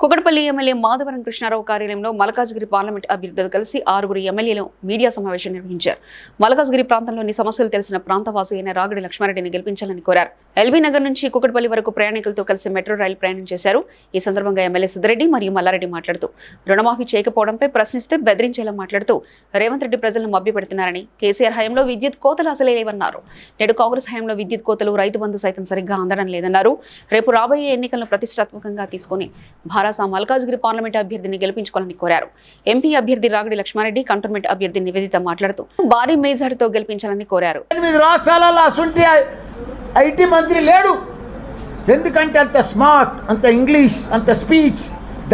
Kukatpally MLA Madhavaram Krishnarao కార్యాలయంలో Malkajgiri parliament అభ్యర్థులు కలిసి ఆరుగురు ఎమ్మెల్యేలు మీడియా సమావేశం నిర్వహించారు. మలకాజ్గిరి ప్రాంతంలోని సమస్యలు తెలిసిన ప్రాంతవాసి అయిన రాగడి లక్ష్మారెడ్డిని గెలిపించాలని కోరారు. ఎల్బీ నగర్ నుంచి కుకటపల్లి వరకు ప్రయాణికులతో కలిసి మెట్రో రైలు ప్రయాణం చేశారు. ఈ సందర్భంగా ఎమ్మెల్యే సుధిరెడ్డి మరియు మల్లారెడ్డి మాట్లాడుతూ రుణమాఫీ చేయకపోవడంపై ప్రశ్నిస్తే బెదిరించేలా మాట్లాడుతూ రేవంత్ రెడ్డి ప్రజలను మభ్యపెడుతున్నారని కేసీఆర్ హయాంలో విద్యుత్ కోతలు అసలే లేవన్నారు. నేడు కాంగ్రెస్ హయాంలో విద్యుత్ కోతలు రైతు బంధు సైతం సరిగ్గా అందడం లేదన్నారు. రేపు రాబోయే ఎన్నికలను ప్రతిష్టాత్మకంగా తీసుకుని భారాసా మల్కాజ్గిరి పార్లమెంట్ అభ్యర్థిని గెలిపించుకోవాలని కోరారు. ఎంపీ అభ్యర్థి రాగడి లక్ష్మారెడ్డి కంటోన్మెంట్ అభ్యర్థి నివేదిత మాట్లాడుతూ భారీ మేజార్టీతో గెలిపించాలని కోరారు. రాష్ట్రాలలో అసుంటి ఐటీ మంత్రి లేడు. ఎందుకంటే అంత స్మార్ట్ అంత ఇంగ్లీష్ అంత స్పీచ్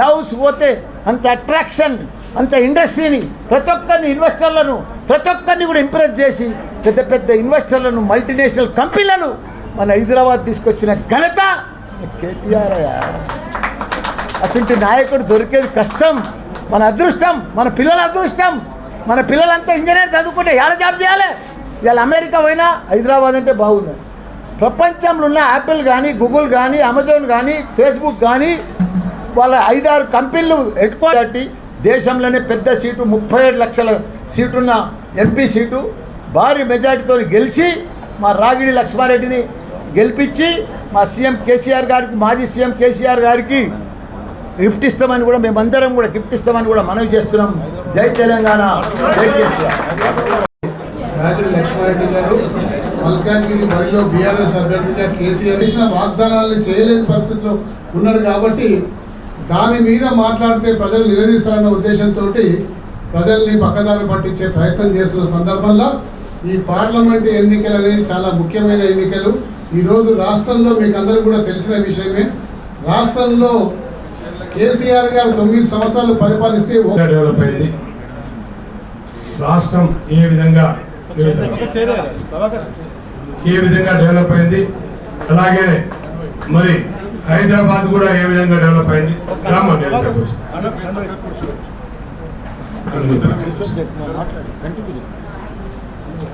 దౌస్ పోతే అంత అట్రాక్షన్ అంత ఇండస్ట్రీని ప్రతి ఒక్కరిని ఇన్వెస్టర్లను ప్రతి ఒక్కరిని కూడా ఇంప్రెస్ చేసి పెద్ద పెద్ద ఇన్వెస్టర్లను మల్టీనేషనల్ కంపెనీలను మన హైదరాబాద్ తీసుకొచ్చిన ఘనత కేటీఆర్ అటువంటి నాయకుడు దొరికేది కష్టం మన అదృష్టం మన పిల్లల అదృష్టం. మన పిల్లలంతా ఇంజనీర్ చదువుకుంటే ఏడ జాబ్ చేయాలి? ఇవాళ అమెరికా పోయినా హైదరాబాద్ అంటే బాగుంది. ప్రపంచంలో ఉన్న యాపిల్ కానీ గూగుల్ కానీ అమెజాన్ కానీ ఫేస్బుక్ కానీ వాళ్ళ ఐదారు కంపెనీలు పెట్టుకోబట్టి దేశంలోనే పెద్ద సీటు ముప్పై ఏడు లక్షల సీటున్న ఎంపీ సీటు భారీ మెజార్టీతో గెలిచి మా రాగిడి లక్ష్మారెడ్డిని గెలిపించి మా సీఎం కేసీఆర్ గారికి మాజీ సీఎం కేసీఆర్ గారికి గిఫ్ట్ ఇస్తామని కూడా మేమందరం కూడా గిఫ్ట్ ఇస్తామని కూడా మనవి చేస్తున్నాం. జై తెలంగాణ. జై కేసీఆర్. లక్ష్మారెడ్డి గారు మల్కాజ్గిరి బరిలో బీఆర్ఎస్ అభ్యర్థిగా కేసీఆర్ ఇచ్చిన వాగ్దానాలను చేయలేని పరిస్థితిలో ఉన్నాడు కాబట్టి దాని మీద మాట్లాడితే ప్రజలు నిలదీస్తారన్న ఉద్దేశంతో ప్రజల్ని పక్కదారి పట్టించే ప్రయత్నం చేస్తున్న సందర్భంలో ఈ పార్లమెంట్ ఎన్నికలు అనేది చాలా ముఖ్యమైన ఎన్నికలు. ఈరోజు రాష్ట్రంలో మీకు అందరూ కూడా తెలిసిన విషయమే. రాష్ట్రంలో కేసీఆర్ గారు తొమ్మిది సంవత్సరాలు పరిపాలిస్తే డెవలప్ అయింది రాష్ట్రం ఏ విధంగా ఏ విధంగా డెవలప్ అయింది? అలాగే మరి హైదరాబాద్ కూడా ఏ విధంగా డెవలప్ అయింది? గ్రామం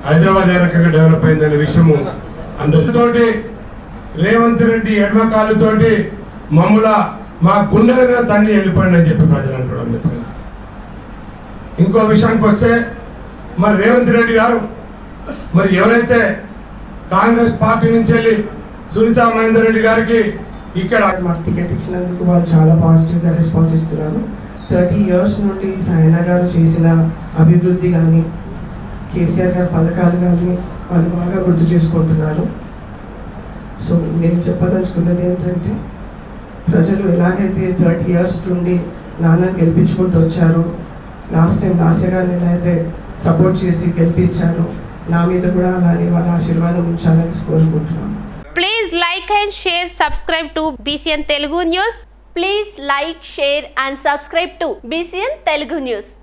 హైదరాబాద్ ఏ రకంగా డెవలప్ అయింది అనే విషయము అందరితోటి రేవంత్ రెడ్డి ఎడమకాలుతోటి మమ్ముల మా గుండెలుగా తండ్రి వెళ్ళిపోయింది అని చెప్పి ప్రజలు అంటున్నాం మిత్రులు ఇంకో విషయానికి వస్తే మరి రేవంత్ రెడ్డి గారు మరి ఎవరైతే కాంగ్రెస్ పార్టీ నుంచి వెళ్ళి సునీతా మహేందర్ రెడ్డి గారికి ఇక్కడ మాకు టికెట్ ఇచ్చినందుకు వాళ్ళు చాలా పాజిటివ్గా రెస్పాన్స్ ఇస్తున్నారు. థర్టీ ఇయర్స్ నుండి సాయన గారు చేసిన అభివృద్ధి కానీ కేసీఆర్ గారి పథకాలు కానీ వాళ్ళు బాగా గుర్తు చేసుకుంటున్నారు. సో నేను చెప్పదలుచుకున్నది ఏంటంటే ప్రజలు ఎలాగైతే థర్టీ ఇయర్స్ నుండి నాన్నని గెలిపించుకుంటూ వచ్చారు లాస్ట్ టైం లాస్య గారిని ఎలా అయితే సపోర్ట్ చేసి గెలిపించాను నా మీద కూడా అలానే వాళ్ళ ఆశీర్వాదం ఉంచాలని కోరుకుంటున్నాను. Please like and share subscribe to BCN Telugu news please like share and subscribe to BCN Telugu news